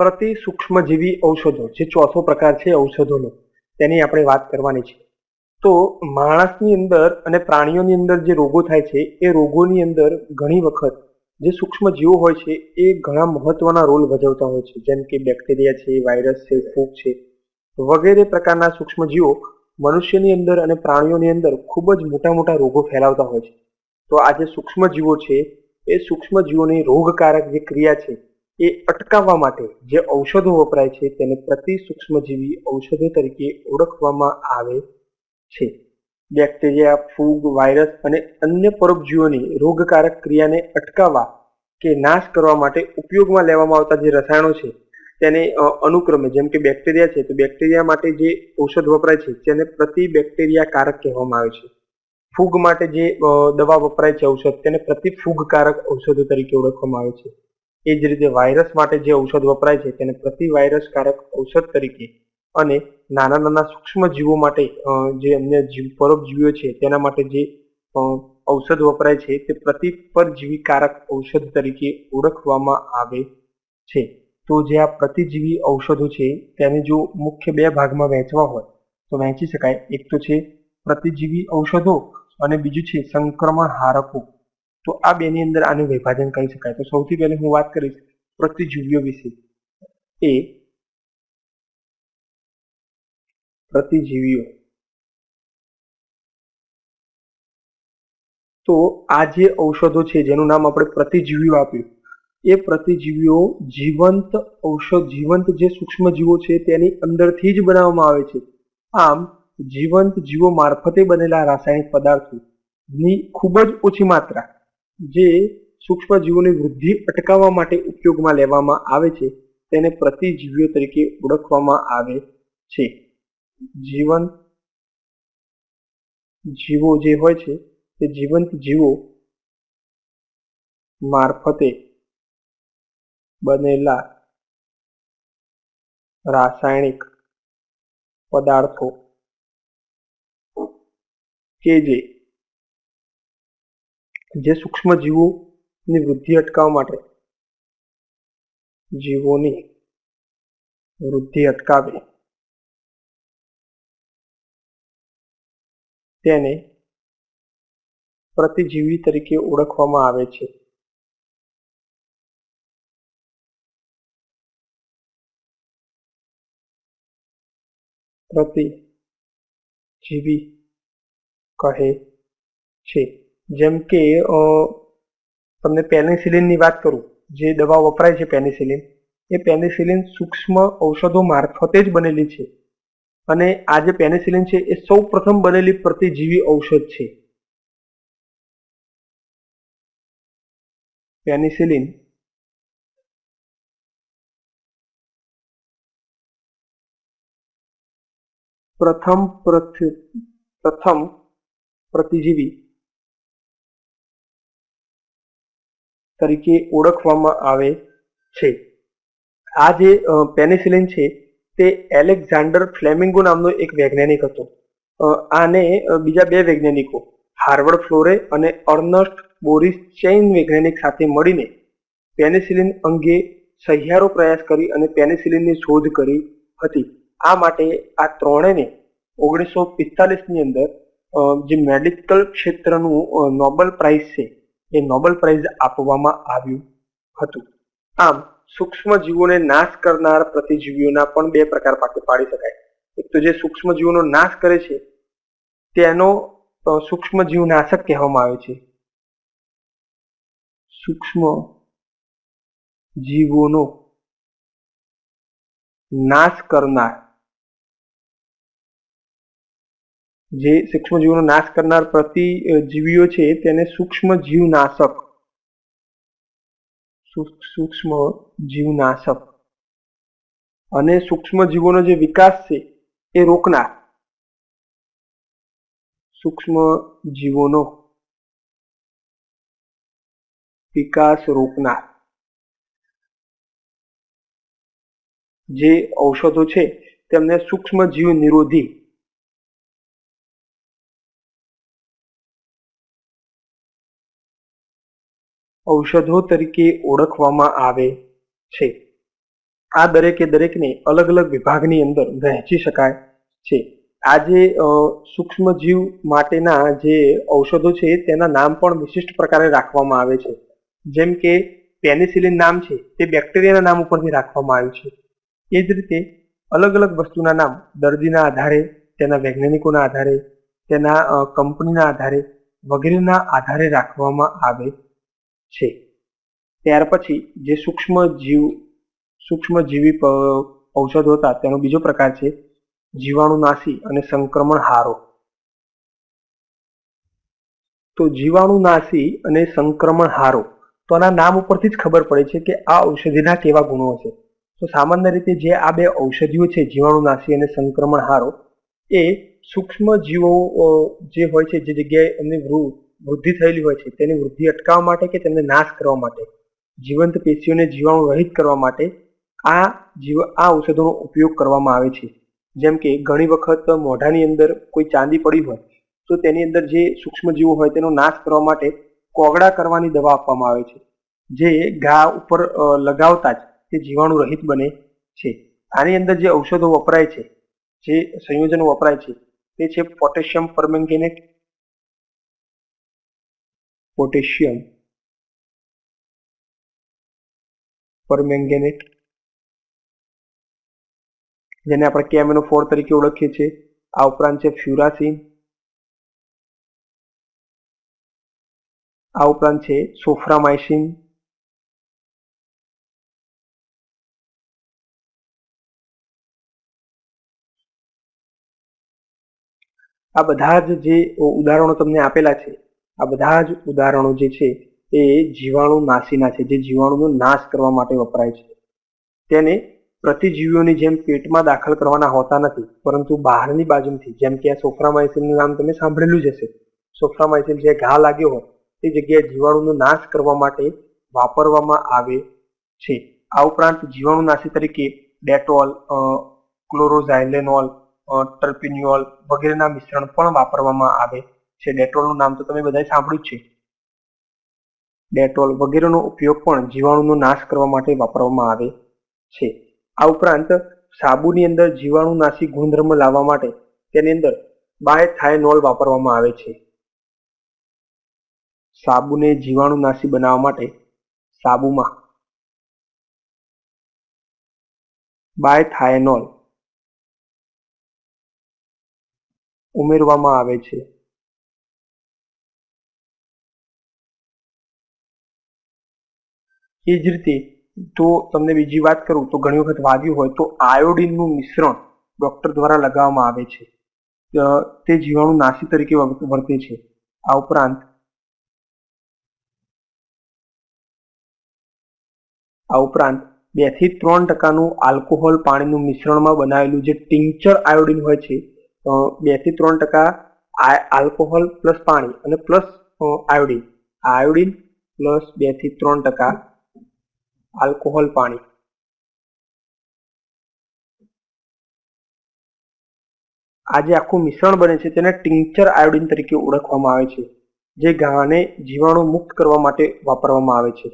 પ્રતિ સૂક્ષ્મજીવી ઔષધો, જે ચોથો પ્રકાર છે ઔષધોનો, તેની આપણે વાત કરવાની છે. તો માણસની અંદર અને પ્રાણીઓની અંદર જે રોગો થાય છે, એ રોગોની અંદર ઘણી વખત જે સૂક્ષ્મજીવો હોય છે, એ ઘણા મહત્વના રોલ ભજવતા હોય છે. જેમ કે બેક્ટેરિયા છે, વાયરસ છે, ફૂગ છે, વગેરે પ્રકારના સૂક્ષ્મજીવો મનુષ્યની અંદર અને પ્રાણીઓની અંદર ખૂબ જ મોટા મોટા રોગો ફેલાવતા હોય છે. તો આ જે સૂક્ષ્મજીવો છે, એ સૂક્ષ્મજીવોની રોગકારક જે ક્રિયા છે એ અટકાવવા માટે જે ઔષધો વપરાય છે તેને પ્રતિ સૂક્ષ્મજીવી ઔષધો તરીકે ઓળખવામાં આવે છે. બેક્ટેરિયા, ફૂગ, વાયરસ અને અન્ય પરોપજીવોની રોગકારક ક્રિયાને અટકાવવા કે નાશ કરવા માટે ઉપયોગમાં લેવામાં આવતા જે રસાયણો છે તેને અનુક્રમે જેમ કે બેક્ટેરિયા છે તો બેક્ટેરિયા માટે જે ઔષધ વપરાય છે તેને પ્રતિ બેક્ટેરિયા કારક કહેવામાં આવે છે. ફૂગ માટે જે દવા વપરાય છે ઔષધ તેને પ્રતિ ફૂગકારક ઔષધો તરીકે ઓળખવામાં આવે છે. એ જ રીતે વાયરસ માટે જે ઔષધ વપરાય છે તેને પ્રતિ વાયરસકારક ઔષધ તરીકે અને નાના નાના સૂક્ષ્મ જીવો માટે જે અન્ય જીવ, પરોપજીવીઓ છે તેના માટે જે ઔષધ વપરાય છે તે પ્રતિ પરજીવીકારક ઔષધ તરીકે ઓળખવામાં આવે છે. તો જે આ પ્રતિજીવી ઔષધો છે તેને જો મુખ્ય બે ભાગમાં વહેંચવા હોય, તો વહેંચી શકાય. એક તો છે પ્રતિજીવી ઔષધો અને બીજું છે સંક્રમણ હારકો તો આ બેની અંદર આનું વિભાજન કરી શકાય. તો સૌથી પહેલી હું વાત કરીશ પ્રતિજીવીઓ વિશે. એ પ્રતિજીવીઓ. તો આ જે ઔષધો છે જેનું નામ આપણે પ્રતિજીવીઓ આપ્યું. એ પ્રતિજીવીઓ જીવંત ઔષધ, જીવંત જે સૂક્ષ્મ જીવો છે તેની અંદરથી જ બનાવવામાં આવે છે. આમ જીવંત જીવો મારફતે બનેલા રાસાયણિક પદાર્થોની ખૂબ જ ઓછી માત્રા જે સૂક્ષ્મ જીવોની વૃદ્ધિ અટકાવવા માટે ઉપયોગમાં લેવામાં આવે છે, તેને પ્રતિજીવીઓ તરીકે ઓળખવામાં આવે છે. જીવંત જીવો જે હોય છે, તે જીવંત જીવો મારફતે બનેલા રાસાયણિક પદાર્થો કે જે જે સૂક્ષ્મ જીવોની વૃદ્ધિ અટકાવવા માટે જીવોની વૃદ્ધિ અટકાવે, તેને પ્રતિજીવી તરીકે ઓળખવામાં આવે છે. પ્રતિજીવી કહે છે. જેમ કે તમને પેનિસિલિનની વાત કરું, જે દવા વપરાય છે પેનિસિલિન એ પેનિસિલિન સૂક્ષ્મ ઔષધો મારફતે જ બનેલી છે. અને આ જે પેનિસિલિન છે, એ સૌ પ્રથમ બનેલી પ્રતિજીવી ઔષધ છે. પેનિસિલિન પ્રથમ પ્રથમ પ્રતિજીવી તરીકે ઓળખવામાં આવે છે. આ જે પેનિસિલિન છે, તે એલેક્ઝાન્ડર ફ્લેમિંગો નામનો એક વૈજ્ઞાનિક હતો. આને બીજા બે વૈજ્ઞાનિકો, હાર્વર્ડ ફ્લોરે અને અર્નસ્ટ બોરિસ ચેઇન વૈજ્ઞાનિક સાથે મળીને પેનિસિલિન અંગે સહિયારો પ્રયાસ કરી અને પેનિસિલિનની શોધ કરી હતી. આ માટે આ ત્રણેયને ઓગણીસો પિસ્તાલીસની અંદર જે મેડિકલ ક્ષેત્રનું નોબેલ પ્રાઇઝ છે એ નોબેલ પ્રાઇઝ આપવામાં આવ્યું હતું. આમ સૂક્ષ્મ જીવોને નાશ કરનાર પ્રતિજીવીઓના પણ બે પ્રકાર પાકે પાડી શકાય. એક તો જે સૂક્ષ્મ જીવોનો નાશ કરે છે, તેનો સૂક્ષ્મ જીવનાશક કહેવામાં આવે છે. સૂક્ષ્મ જીવોનો નાશ કરનાર જે સૂક્ષ્મ જીવોનો નાશ કરનાર પ્રતિજીવીઓ છે તેને સૂક્ષ્મ જીવનાશક સૂક્ષ્મ જીવનાશક અને સૂક્ષ્મ જીવોનો જે વિકાસ છે એ રોકનાર. સૂક્ષ્મ જીવોનો વિકાસ રોકનાર. જે ઔષધો છે તેમને સૂક્ષ્મ જીવ નિરોધી. ઔષધો તરીકે ઓળખવામાં આવે છે. આ દરેકે દરેકને અલગ અલગ વિભાગની અંદર વહેંચી શકાય છે. આ જે અ, માટેના જે ઔષધો છે તેના નામ પણ વિશિષ્ટ પ્રકારે રાખવામાં આવે છે. જેમ કે પેનિસિલિન નામ છે તે બેક્ટેરિયાના નામ ઉપરથી રાખવામાં આવ્યું છે. એ જ રીતે અલગ અલગ વસ્તુના નામ દર્દીના આધારે તેના વૈજ્ઞાનિકોના આધારે તેના કંપનીના આધારે વગેરેના આધારે રાખવામાં આવે છે. ત્યાર પછી જે સૂક્ષ્મ જીવ, સૂક્ષ્મ જીવી ઔષધો હતા, તેનો બીજો પ્રકાર છે જીવાણુનાશી અને સંક્રમણ હારો. તો જીવાણુનાશી અને સંક્રમણ હારો, તો આના નામ ઉપરથી જ ખબર પડે છે કે આ ઔષધિના કેવા ગુણો હશે તો સામાન્ય રીતે જે આ બે ઔષધિઓ છે જીવાણુનાશી અને સંક્રમણ હારો, એ સૂક્ષ્મ જીવો જે હોય છે, જે જગ્યાએ એમની વૃ- વૃદ્ધિ થયેલી હોય છે, તેની વૃદ્ધિ અટકાવવા માટે કે તેમને નાશ કરવા માટે? જીવંત પેશીઓને જીવાણુ રહિત કરવા માટે આ જીવ, આ ઔષધોનો ઉપયોગ કરવામાં આવે છે. જેમ કે ઘણી વખત મોઢાની અંદર કોઈ ચાંદી પડી હોય, તો તેની અંદર જે સૂક્ષ્મજીવો હોય તેનો નાશ કરવા માટે કોગળા કરવાની દવા આપવામાં આવે છે. જે ઘા ઉપર લગાવતા જ તે જીવાણુ રહિત બને છે. આની અંદર જે ઔષધો વપરાય છે, જે સંયોજનો વપરાય છે, તે છે પોટેશિયમ પરમેંગેનેટ પોટેશિયમ પરમેંગેનેટ જેને આપણે કેમેનો ફોર તરીકે ઓળખીએ છીએ. આ ઉપરાંત છે ફ્યુરાસિન આ ઉપરાંત છે સોફ્રામાઇસિન આ બધા જ જે ઉદાહરણો તમને આપેલા છે આ બધા જ ઉદાહરણો જે છે એ જીવાણુ નાશીના છે જે જીવાણુનો નાશ કરવા માટે વપરાય છે. તેને પ્રતિજીવીઓની જેમ પેટમાં દાખલ કરવાના હોતા નથી પરંતુ બહારની બાજુથી જેમ કે આ સોફ્રામાઇસિનનું નામ તમે સાંભળેલું જ હશે. સોફ્રામાઇસિન જે ઘા લાગ્યો હોય તે જગ્યાએ જીવાણુનો નાશ કરવા માટે વાપરવામાં આવે છે. આ ઉપરાંત જીવાણુનાશી તરીકે ડેટોલ ક્લોરોઝાઇલેનોલ અ, ટર્પિનિયોલ વગેરેના મિશ્રણ પણ વાપરવામાં આવે છે. ડેટોલનું નામ તો તમે બધાએ સાંભળ્યું જ છે. ડેટોલ વગેરેનો ઉપયોગ પણ જીવાણુનો નાશ કરવા માટે વાપરવામાં આવે છે. આ ઉપરાંત સાબુની અંદર જીવાણુનાશી ગુણધર્મ લાવવા માટે તેની અંદર બાયથાયનોલ વાપરવામાં આવે છે. સાબુને જીવાણુનાશી બનાવવા માટે સાબુમાં બાયથાયનોલ ઉમેરવામાં આવે છે. એ જ રીતે તો તમને બીજી વાત કરું તો ઘણી વખત વાગ્યું હોય તો આયોડિનનું મિશ્રણ ડોક્ટર દ્વારા લગાવવામાં આવે છે. તે જીવાણુ નાશી તરીકે વર્ત- છે. આ ઉપરાંત આ ઉપરાંત બેથી ત્રણ ટકાનું આલ્કોહોલ પાણીનું મિશ્રણમાં બનાવેલું જે ટિંચર આયોડિન હોય છે બેથી ત્રણ ટકા આલ્કોહોલ પ્લસ પાણી અને પ્લસ આયોડિન. આયોડિન પ્લસ બેથી ત્રણ ટકા આલ્કોહોલ પાણી. આ જે આખું મિશ્રણ બને છે તેને ટિંકચર આયોડિન તરીકે ઓળખવામાં આવે છે, જે ઘાને જીવાણુ મુક્ત કરવા માટે વાપરવામાં આવે છે.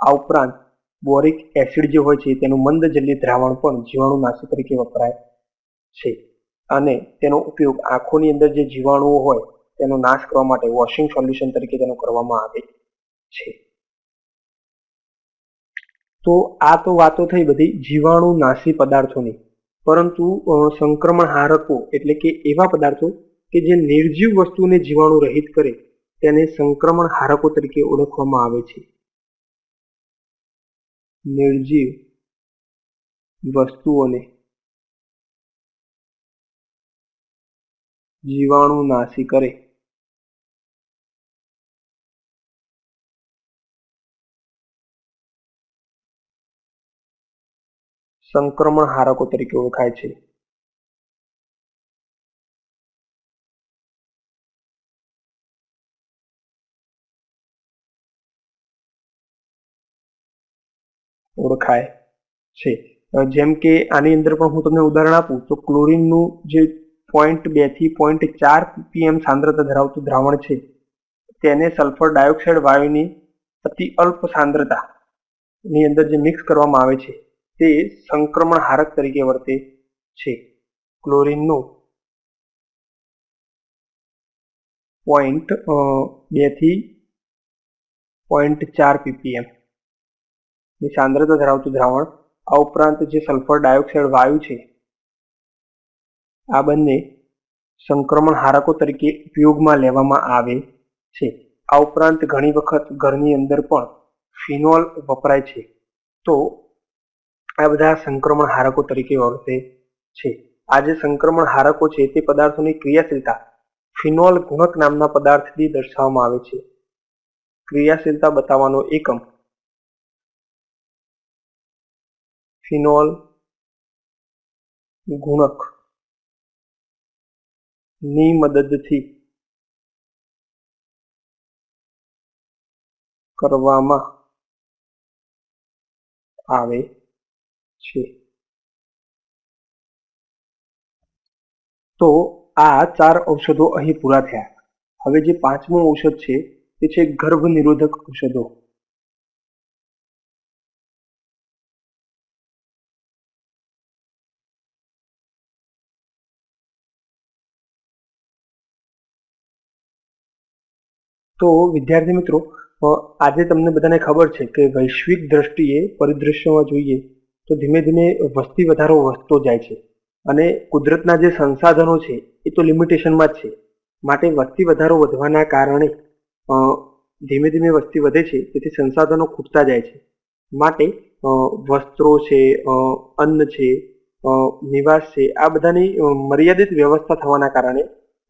આ ઉપરાંત, બોરિક એસિડ જે હોય છે તેનું મંદ જલીય દ્રાવણ પણ જીવાણુનાશક તરીકે વપરાય છે અને તેનો ઉપયોગ આંખોની અંદર જે જીવાણુઓ હોય તેનો નાશ કરવા માટે વોશિંગ સોલ્યુશન તરીકે તેનો કરવામાં આવે છે. તો આ તો વાતો થઈ બધી જીવાણુ નાશી પદાર્થોની. પરંતુ સંક્રમણ હારકો એટલે કે એવા પદાર્થો કે જે નિર્જીવ વસ્તુને જીવાણુ રહિત કરે, તેને સંક્રમણ હારકો તરીકે ઓળખવામાં આવે છે. નિર્જીવ વસ્તુઓને જીવાણુ નાશી કરે. સંક્રમણ હારકો તરીકે ઓળખાય છે. ઓળખાય છે. જેમ કે આની અંદર પણ હું તમને ઉદાહરણ આપું, તો ક્લોરીનનું જે પોઈન્ટ બેથી પોઈન્ટ ચાર પીએમ સાંદ્રતા ધરાવતું દ્રાવણ છે, તેને સલ્ફર ડાયોક્સાઇડ વાયુની અતિ અલ્પ સાંદ્રતા ની અંદર જે મિક્સ કરવામાં આવે છે. તે સંક્રમણ હારક તરીકે વર્તે છે. ક્લોરીનનું પોઈન્ટ બેથી પોઈન્ટ ચાર પીપીએમની સાંદ્રતા ધરાવતું દ્રાવણ, આ ઉપરાંત જે સલ્ફર ડાયોક્સાઇડ વાયુ છે, આ બંને સંક્રમણ હારકો તરીકે ઉપયોગમાં લેવામાં આવે છે. આ ઉપરાંત ઘણી વખત ઘરની અંદર પણ ફિનોલ વપરાય છે. તો આ બધા સંક્રમણ હારકો તરીકે ઓળખે છે. આ જે સંક્રમણ હારકો છે તે પદાર્થોની ક્રિયાશીલતા ફિનોલ ગુણક નામના પદાર્થથી દર્શાવવામાં આવે છે. ક્રિયાશીલતા બતાવવાનો એકમ ફિનોલ ગુણકની મદદથી કરવામાં આવે છે. તો આ ચાર ઔષધો અહીં પૂરા થયા. હવે જે પાંચમું ઔષધ છે તે છે ગર્ભ નિરોધક ઔષધો. તો વિદ્યાર્થી મિત્રો આજે તમને બધાને ખબર છે કે વૈશ્વિક દ્રષ્ટિએ પરિદ્રશ્યમાં જોઈએ તો ધીમે ધીમે વસ્તી વધારો વધતો જાય છે. અને કુદરતના જે સંસાધનો છે, એ તો લિમિટેશનમાં જ છે. માટે વસ્તી વધારો વધવાના કારણે ધીમે ધીમે વસ્તી વધે છે, તેથી સંસાધનો ખૂટતા જાય છે. માટે વસ્ત્રો છે અન્ન છે નિવાસ છે, આ બધાની મર્યાદિત વ્યવસ્થા થવાના કારણે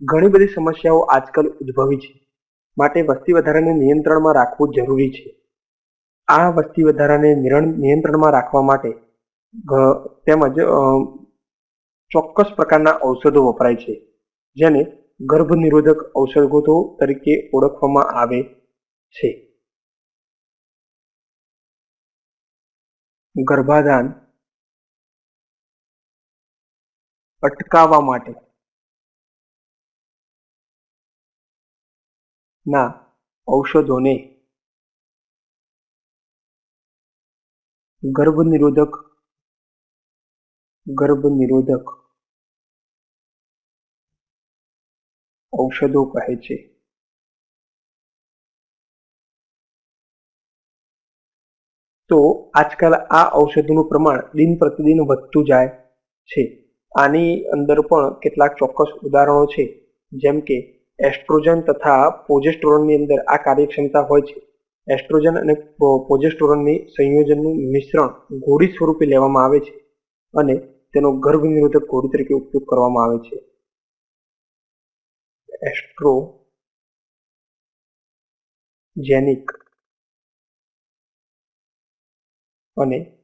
ઘણી બધી સમસ્યાઓ આજકાલ ઉદ્ભવી છે. માટે વસ્તી વધારાને નિયંત્રણમાં રાખવું જરૂરી છે. આ વસ્તી વધારાને નિયંત્રણમાં રાખવા માટે તેમજ ચોક્કસ પ્રકારના ઔષધો વપરાય છે, જેને ગર્ભ નિરોધક ઔષધો તરીકે ઓળખવામાં આવે છે. ગર્ભાધાન અટકાવવા માટે ના ઔષધોને ગર્ભ નિરોધક ગર્ભ નિરોધક ઔષધો કહે છે. તો આજકાલ આ ઔષધોનું પ્રમાણ દિન પ્રતિદિન વધતું જાય છે. આની અંદર પણ કેટલાક ચોક્કસ ઉદાહરણો છે. જેમ કે એસ્ટ્રોજન તથા પોજેસ્ટ્રોનની અંદર આ કાર્યક્ષમતા હોય છે. એસ્ટ્રોજન અને પ્રો- સંયોજનનું મિશ્રણ ગોળી સ્વરૂપે લેવામાં આવે છે અને તેનો ગર્ભ નિરોધક ગોળી તરીકે ઉપયોગ કરવામાં આવે છે. એસ્ટ્રોજેનિક અને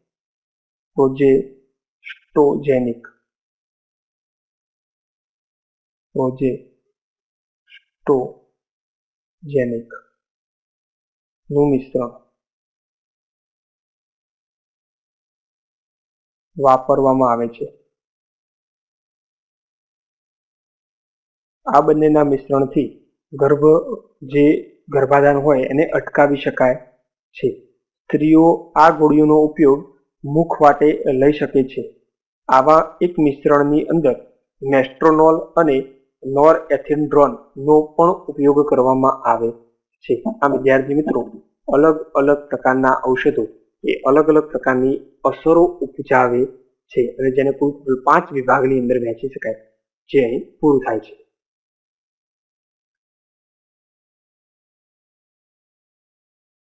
પ્રોજેસ્ટોજેનિક પ્રોજેસ્ટોજેનિક નું મિશ્રણ વાપરવામાં આવે છે. આ બંનેના મિશ્રણથી ગર્ભ જે ગર્ભાધાન હોય એને અટકાવી શકાય છે. સ્ત્રીઓ આ ગોળીઓનો ઉપયોગ મુખ વાટે લઈ શકે છે. આવા એક મિશ્રણની અંદર નેસ્ટ્રોનોલ અને નોર એથિન્ડ્રોનનો પણ ઉપયોગ કરવામાં આવે છે. આ વિદ્યાર્થી મિત્રો, અલગ અલગ પ્રકારના ઔષધો એ અલગ અલગ પ્રકારની અસરો ઉપજાવે છે અને જેને કુલ પાંચ વિભાગની અંદર વહેંચી શકાય, જે અહીં પૂરું થાય છે.